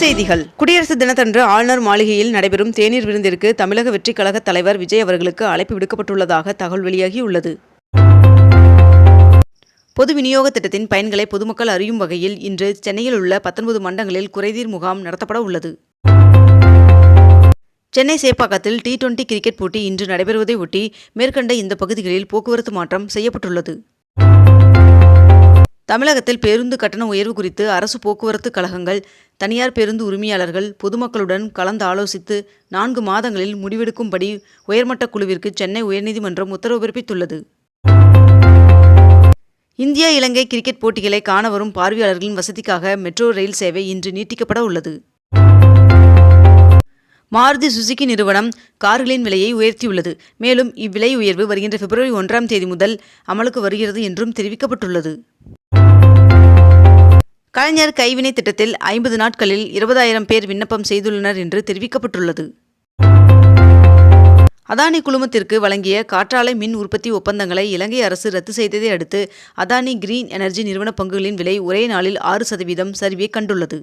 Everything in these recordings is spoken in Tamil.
செய்திகள். குடியரசு தினத்தன்று ஆளுநர் மாளிகையில் நடைபெறும் தேநீர் விருந்திற்கு தமிழக வெற்றிக் கழக தலைவர் விஜய் அவர்களுக்கு அழைப்பு விடுக்கப்பட்டுள்ளதாக தகவல் வெளியாகியுள்ளது. பொது விநியோக திட்டத்தின் பயன்களை பொதுமக்கள் அறியும் வகையில் இன்று சென்னையில் உள்ள பத்தொன்பது மண்டங்களில் குறைதீர் முகாம் நடத்தப்பட உள்ளது. சென்னை சேப்பாக்கத்தில் டி டுவெண்டி கிரிக்கெட் போட்டி இன்று நடைபெறுவதை ஒட்டி மேற்கண்ட இந்த பகுதிகளில் போக்குவரத்து மாற்றம் செய்யப்பட்டுள்ளது. தமிழகத்தில் பேருந்து கட்டண உயர்வு குறித்து அரசு போக்குவரத்து கழகங்கள் தனியார் பேருந்து உரிமையாளர்கள் பொதுமக்களுடன் கலந்து ஆலோசித்து நான்கு மாதங்களில் முடிவெடுக்கும்படி உயர்மட்ட குழுவிற்கு சென்னை உயர்நீதிமன்றம் உத்தரவு பிறப்பித்துள்ளது. இந்தியா இலங்கை கிரிக்கெட் போட்டிகளை காண வரும் பார்வையாளர்களின் வசதிக்காக மெட்ரோ ரயில் சேவை இன்று நீட்டிக்கப்பட உள்ளது. மாருதி சுசுகி நிறுவனம் கார்களின் விலையை உயர்த்தியுள்ளது. மேலும் இவ்விலை உயர்வு வருகின்ற பிப்ரவரி ஒன்றாம் தேதி முதல் அமலுக்கு வருகிறது என்றும் தெரிவிக்கப்பட்டுள்ளது. கலைஞர் கைவினை திட்டத்தில் ஐம்பது நாட்களில் இருபதாயிரம் பேர் விண்ணப்பம் செய்துள்ளனர் என்று தெரிவிக்கப்பட்டுள்ளது. அதானி குழுமத்திற்கு வழங்கிய காற்றாலை மின் உற்பத்தி ஒப்பந்தங்களை இலங்கை அரசு ரத்து செய்ததை அடுத்து அதானி கிரீன் எனர்ஜி நிறுவன பங்குகளின் விலை ஒரே நாளில் ஆறு சதவீதம் சரிவை கண்டுள்ளது.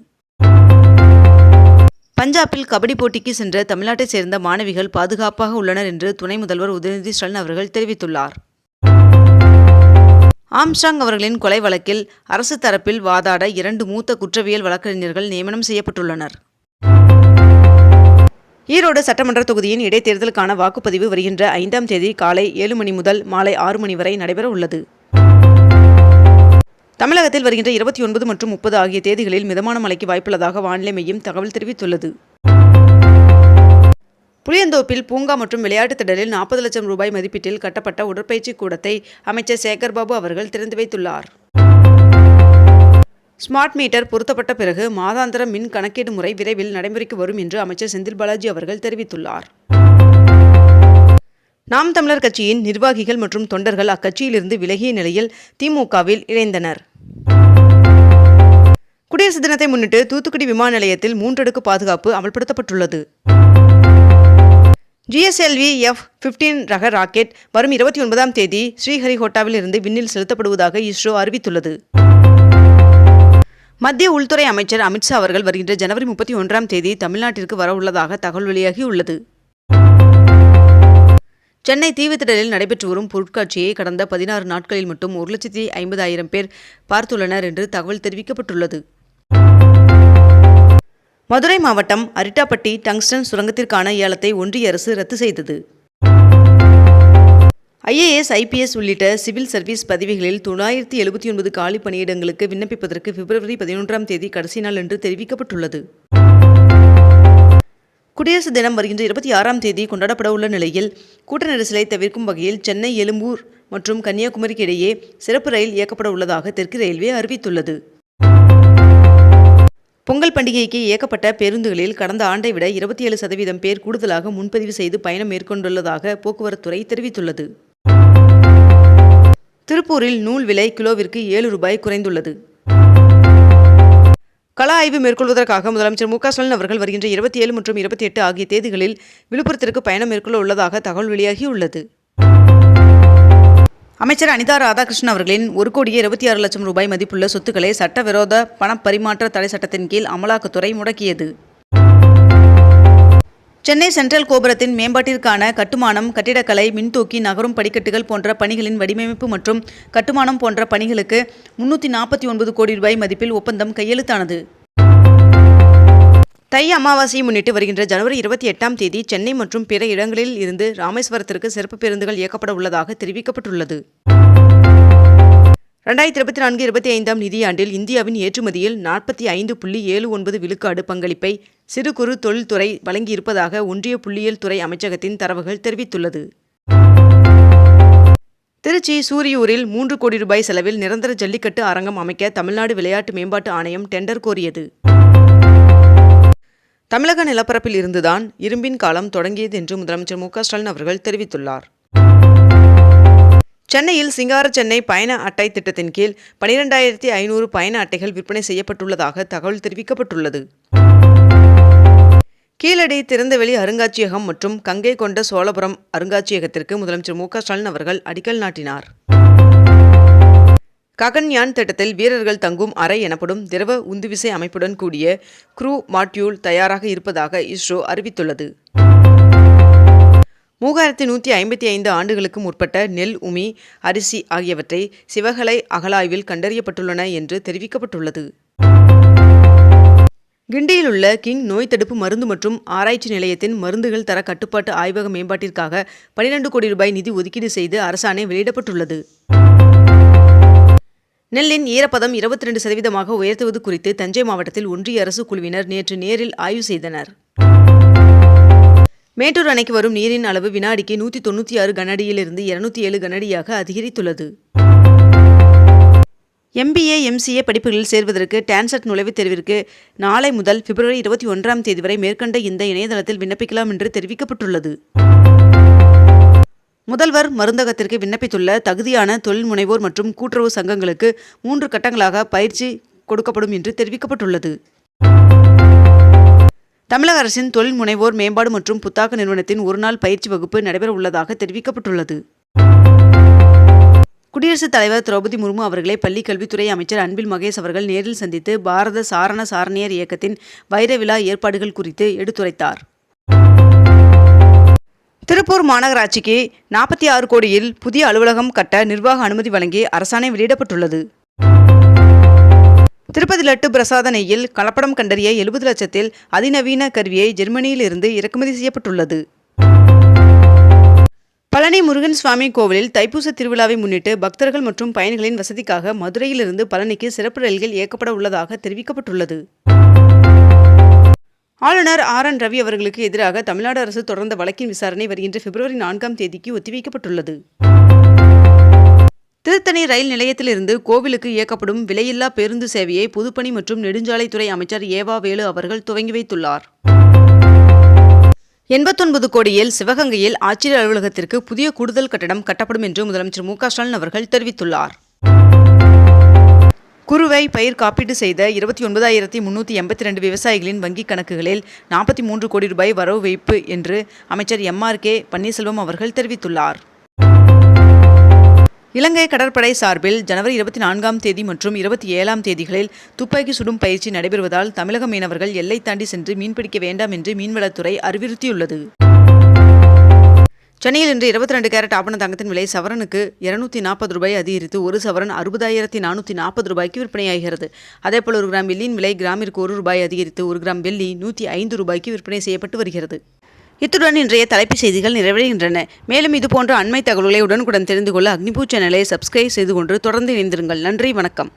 பஞ்சாபில் கபடி போட்டிக்கு சென்ற தமிழ்நாட்டைச் சேர்ந்த மாணவிகள் பாதுகாப்பாக உள்ளனர் என்று துணை முதல்வர் உதயநிதி ஸ்டாலின் அவர்கள் தெரிவித்துள்ளார். ஆம்ஸ்டாங் அவர்களின் கொலை வழக்கில் அரசு தரப்பில் வாதாட இரண்டு மூத்த குற்றவியல் வழக்கறிஞர்கள் நியமனம் செய்யப்பட்டுள்ளனர். ஈரோடு சட்டமன்ற தொகுதியின் இடைத்தேர்தலுக்கான வாக்குப்பதிவு வருகின்ற ஐந்தாம் தேதி காலை ஏழு மணி முதல் மாலை ஆறு மணி வரை நடைபெற உள்ளது. தமிழகத்தில் வருகின்ற இருபத்தி ஒன்பது மற்றும் முப்பது ஆகிய தேதிகளில் மிதமான மழைக்கு வாய்ப்புள்ளதாக வானிலை மையம் தகவல் தெரிவித்துள்ளது. புளியந்தோப்பில் பூங்கா மற்றும் விளையாட்டுத் திடலில் நாற்பது லட்சம் ரூபாய் மதிப்பீட்டில் கட்டப்பட்ட உடற்பயிற்சி கூடத்தை அமைச்சர் சேகர்பாபு அவர்கள் திறந்து வைத்துள்ளார். ஸ்மார்ட் மீட்டர் பொருத்தப்பட்ட பிறகு மாதாந்திர மின் கணக்கீடு முறை விரைவில் நடைமுறைக்கு வரும் என்று அமைச்சர் செந்தில் பாலாஜி அவர்கள் தெரிவித்துள்ளார். நாம் தமிழர் கட்சியின் நிர்வாகிகள் மற்றும் தொண்டர்கள் அக்கட்சியிலிருந்து விலகிய நிலையில் திமுகவில் இணைந்தனர். குடியரசு தினத்தை முன்னிட்டு தூத்துக்குடி விமான நிலையத்தில் மூன்றடுக்கு பாதுகாப்பு அமல்படுத்தப்பட்டுள்ளது. ஜிஎஸ்எல்வி எஃப் பிப்டீன் ரக ராக்கெட் வரும் இருபத்தி ஒன்பதாம் தேதி ஸ்ரீஹரிகோட்டாவில் இருந்து விண்ணில் செலுத்தப்படுவதாக இஸ்ரோ அறிவித்துள்ளது. மத்திய உள்துறை அமைச்சர் அமித்ஷா அவர்கள் வருகின்ற ஜனவரி முப்பத்தி ஒன்றாம் தேதி தமிழ்நாட்டிற்கு வரவுள்ளதாக தகவல் வெளியாகியுள்ளது. சென்னை தீவுத்திடலில் நடைபெற்று வரும் பொருட்காட்சியை கடந்த பதினாறு நாட்களில் மட்டும் ஒரு லட்சத்தி ஐம்பதாயிரம் பேர் பார்த்துள்ளனர் என்று தகவல் தெரிவிக்கப்பட்டுள்ளது. மதுரை மாவட்டம் அரிட்டாப்பட்டி டங்ஸ்டன் சுரங்கத்திற்கான ஏலத்தை ஒன்றிய அரசு ரத்து செய்தது. ஐஏஎஸ் ஐபிஎஸ் உள்ளிட்ட சிவில் சர்வீஸ் பதவிகளில் தொள்ளாயிரத்தி எழுபத்தி ஒன்பது காலி பணியிடங்களுக்கு விண்ணப்பிப்பதற்கு பிப்ரவரி பதினொன்றாம் தேதி கடைசி நாள் என்று தெரிவிக்கப்பட்டுள்ளது. குடியரசு தினம் வருகின்ற இருபத்தி ஆறாம் தேதி கொண்டாடப்பட உள்ள நிலையில் கூட்ட நெரிசலை தவிர்க்கும் வகையில் சென்னை எழும்பூர் மற்றும் கன்னியாகுமரிக்கு இடையே சிறப்பு ரயில் இயக்கப்பட உள்ளதாக தெற்கு ரயில்வே அறிவித்துள்ளது. பொங்கல் பண்டிகைக்கு இயக்கப்பட்ட பேருந்துகளில் கடந்த ஆண்டை விட இருபத்தி ஏழு சதவீதம் பேர் கூடுதலாக முன்பதிவு செய்து பயணம் மேற்கொண்டுள்ளதாக போக்குவரத்துறை தெரிவித்துள்ளது. திருப்பூரில் நூல் விலை கிலோவிற்கு ஏழு ரூபாய் குறைந்துள்ளது. கள ஆய்வு மேற்கொள்வதற்காக முதலமைச்சர் மு க ஸ்டாலின் அவர்கள் வருகின்ற இருபத்தி ஏழு மற்றும் இருபத்தி எட்டு ஆகிய தேதிகளில் விழுப்புரத்திற்கு பயணம் மேற்கொள்ள உள்ளதாக தகவல் வெளியாகியுள்ளது. அமைச்சர் அனிதா ராதாகிருஷ்ணன் அவர்களின் ஒரு கோடியே இருபத்தி ஆறு லட்சம் ரூபாய் மதிப்புள்ள சொத்துக்களை சட்டவிரோத பணப்பரிமாற்ற தடை சட்டத்தின் கீழ் அமலாக்கத்துறை முடக்கியது. சென்னை சென்ட்ரல் கோபுரத்தின் மேம்பாட்டிற்கான கட்டுமானம் கட்டிடக்கலை மின்தூக்கி நகரும் படிக்கட்டுகள் போன்ற பணிகளின் வடிவமைப்பு மற்றும் கட்டுமானம் போன்ற பணிகளுக்கு முன்னூற்றி நாற்பத்தி ஒன்பது கோடி ரூபாய் மதிப்பில் ஒப்பந்தம் கையெழுத்தானது. தை அமாவாசையை முன்னிட்டு வருகின்ற ஜனவரி இருபத்தி எட்டாம் தேதி சென்னை மற்றும் பிற இடங்களில் இருந்து ராமேஸ்வரத்திற்கு சிறப்பு பேருந்துகள் இயக்கப்பட உள்ளதாக தெரிவிக்கப்பட்டுள்ளது. ரெண்டாயிரத்தி இருபத்தி நான்கு இருபத்தி ஐந்தாம் நிதியாண்டில் இந்தியாவின் ஏற்றுமதியில் நாற்பத்தி ஐந்து புள்ளி ஏழு ஒன்பது விழுக்காடு பங்களிப்பை சிறு குறு தொழில்துறை வழங்கியிருப்பதாக ஒன்றிய புள்ளியியல் துறை அமைச்சகத்தின் தரவுகள் தெரிவித்துள்ளது. திருச்சி சூரியூரில் மூன்று கோடி ரூபாய் செலவில் நிரந்தர ஜல்லிக்கட்டு அரங்கம் அமைக்க தமிழ்நாடு விளையாட்டு மேம்பாட்டு ஆணையம் டெண்டர் கோரியது. தமிழக நிலப்பரப்பில் இருந்துதான் இரும்பின் காலம் தொடங்கியது என்று முதலமைச்சர் மு ஸ்டாலின் அவர்கள் தெரிவித்துள்ளார். சென்னையில் சிங்கார சென்னை பயண அட்டை திட்டத்தின் கீழ் பனிரெண்டாயிரத்தி ஐநூறு பயண அட்டைகள் விற்பனை செய்யப்பட்டுள்ளதாக தகவல் தெரிவிக்கப்பட்டுள்ளது. கீழடி திறந்தவெளி அருங்காட்சியகம் மற்றும் கங்கை கொண்ட சோழபுரம் அருங்காட்சியகத்திற்கு முதலமைச்சர் மு ஸ்டாலின் அவர்கள் அடிக்கல் நாட்டினார். ககன்யான் திட்டத்தில் வீரர்கள் தங்கும் அறை எனப்படும் திரவ உந்துவிசை அமைப்புடன் கூடிய க்ரூ மாட்யூல் தயாராக இருப்பதாக இஸ்ரோ அறிவித்துள்ளது. மூவாயிரத்தி நூற்றி ஐம்பத்தி ஐந்து ஆண்டுகளுக்கு முற்பட்ட நெல் உமி அரிசி ஆகியவற்றை சிவகலை அகலாய்வில் கண்டறியப்பட்டுள்ளன என்று தெரிவிக்கப்பட்டுள்ளது. கிண்டியில் உள்ள கிங் நோய் தடுப்பு மருந்து மற்றும் ஆராய்ச்சி நிலையத்தின் மருந்துகள் தர கட்டுப்பாட்டு ஆய்வக மேம்பாட்டிற்காக பனிரெண்டு கோடி ரூபாய் நிதி ஒதுக்கீடு செய்து அரசாணை வெளியிடப்பட்டுள்ளது. நெல்லின் ஈரப்பதம் இருபத்தி ரெண்டு சதவீதமாக உயர்த்துவது குறித்து தஞ்சை மாவட்டத்தில் ஒன்றிய அரசு குழுவினர் நேற்று நேரில் ஆய்வு செய்தனர். மேட்டூர் அணைக்கு வரும் நீரின் அளவு வினாடிக்கு நூற்றி தொண்ணூற்றி ஆறு கனஅடியிலிருந்து இருநூத்தி ஏழு கனஅடியாக அதிகரித்துள்ளது. எம்பிஏ எம்சிஏ படிப்புகளில் சேர்வதற்கு டான்செட் நுழைவுத் தேர்விற்கு நாளை முதல் பிப்ரவரி இருபத்தி ஒன்றாம் தேதி வரை மேற்கண்ட இந்த இணையதளத்தில் விண்ணப்பிக்கலாம் என்று தெரிவிக்கப்பட்டுள்ளது. முதல்வர் மருந்தகத்திற்கு விண்ணப்பித்துள்ள தகுதியான தொழில் முனைவோர் மற்றும் கூட்டுறவு சங்கங்களுக்கு மூன்று கட்டங்களாக பயிற்சி கொடுக்கப்படும் என்று தெரிவிக்கப்பட்டுள்ளது. தமிழக அரசின் தொழில் முனைவோர் மேம்பாடு மற்றும் புத்தாக்க நிறுவனத்தின் ஒருநாள் பயிற்சி வகுப்பு நடைபெற உள்ளதாக தெரிவிக்கப்பட்டுள்ளது. குடியரசுத் தலைவர் திரௌபதி முர்மு அவர்களை பள்ளிக் கல்வித்துறை அமைச்சர் அன்பில் மகேஷ் அவர்கள் நேரில் சந்தித்து பாரத சாரண சாரணியர் இயக்கத்தின் வைர விழா ஏற்பாடுகள் குறித்து எடுத்துரைத்தார். திருப்பூர் மாநகராட்சிக்கு நாற்பத்தி ஆறு கோடியில் புதிய அலுவலகம் கட்ட நிர்வாக அனுமதி வழங்கி அரசாணை வெளியிடப்பட்டுள்ளது. திருப்பதி லட்டு பிரசாத நெய்யில் கலப்படம் கண்டறிய எழுபது லட்சத்தில் அதிநவீன கருவியை ஜெர்மனியிலிருந்து இறக்குமதி செய்யப்பட்டுள்ளது. பழனி முருகன் சுவாமி கோவிலில் தைப்பூச திருவிழாவை முன்னிட்டு பக்தர்கள் மற்றும் பயணிகளின் வசதிக்காக மதுரையிலிருந்து பழனிக்கு சிறப்பு ரயில்கள் இயக்கப்பட உள்ளதாக தெரிவிக்கப்பட்டுள்ளது. ஆளுநர் ஆர் என் ரவி அவர்களுக்கு எதிராக தமிழ்நாடு அரசு தொடர்ந்த வழக்கின் விசாரணை வருகின்ற பிப்ரவரி நான்காம் தேதிக்கு ஒத்திவைக்கப்பட்டுள்ளது. திருத்தணி ரயில் நிலையத்திலிருந்து கோவிலுக்கு இயக்கப்படும் விலையில்லா பேருந்து சேவையை பொதுப்பணி மற்றும் நெடுஞ்சாலைத்துறை அமைச்சர் ஏவா வேலு அவர்கள் துவங்கி வைத்துள்ளார். எண்பத்தொன்பது கோடியில் சிவகங்கையில் ஆட்சியர் அலுவலகத்திற்கு புதிய கூடுதல் கட்டடம் கட்டப்படும் என்று முதலமைச்சர் மு க ஸ்டாலின் அவர்கள் தெரிவித்துள்ளார். விவசாயி பயிர் காப்பீடு செய்த இருபத்தி ஒன்பதாயிரத்தி முன்னூற்றி எண்பத்தி ரெண்டு விவசாயிகளின் வங்கிக் கணக்குகளில் நாற்பத்தி மூன்று கோடி ரூபாய் வரவு வைப்பு என்று அமைச்சர் எம்ஆர் கே பன்னீர்செல்வம் அவர்கள் தெரிவித்துள்ளார். இலங்கை கடற்படை சார்பில் ஜனவரி இருபத்தி நான்காம் தேதி மற்றும் இருபத்தி ஏழாம் தேதிகளில் துப்பாக்கி சுடும் பயிற்சி நடைபெறுவதால் தமிழக மீனவர்கள் எல்லை தாண்டி சென்று மீன்பிடிக்க வேண்டாம் என்று மீன்வளத்துறை அறிவுறுத்தியுள்ளது. சென்னையில் இன்று இருபத்தி ரெண்டு கேரட் ஆபண தங்கத்தின் விலை சவரனுக்கு இருநூத்தி நாற்பது ரூபாய் அதிகரித்து ஒரு சவரன் அறுபதாயிரத்தி நானூற்றி நாற்பது ரூபாய்க்கு விற்பனையாகிறது. அதேபோல் ஒரு கிராம் வெள்ளியின் விலை கிராமிற்கு ஒரு ரூபாய் அதிகரித்து ஒரு கிராம் வெள்ளி நூற்றி ஐந்து ரூபாய்க்கு விற்பனை செய்யப்பட்டு வருகிறது. இத்துடன் இன்றைய தலைப்புச் செய்திகள் நிறைவடைகின்றன. மேலும் இதுபோன்ற அண்மை தகவல்களை உடனுக்குடன் தெரிந்து கொள்ள அக்னிபூ சேனலை சப்ஸ்கிரைப் செய்து கொண்டு தொடர்ந்து இணைந்திருங்கள். நன்றி வணக்கம்.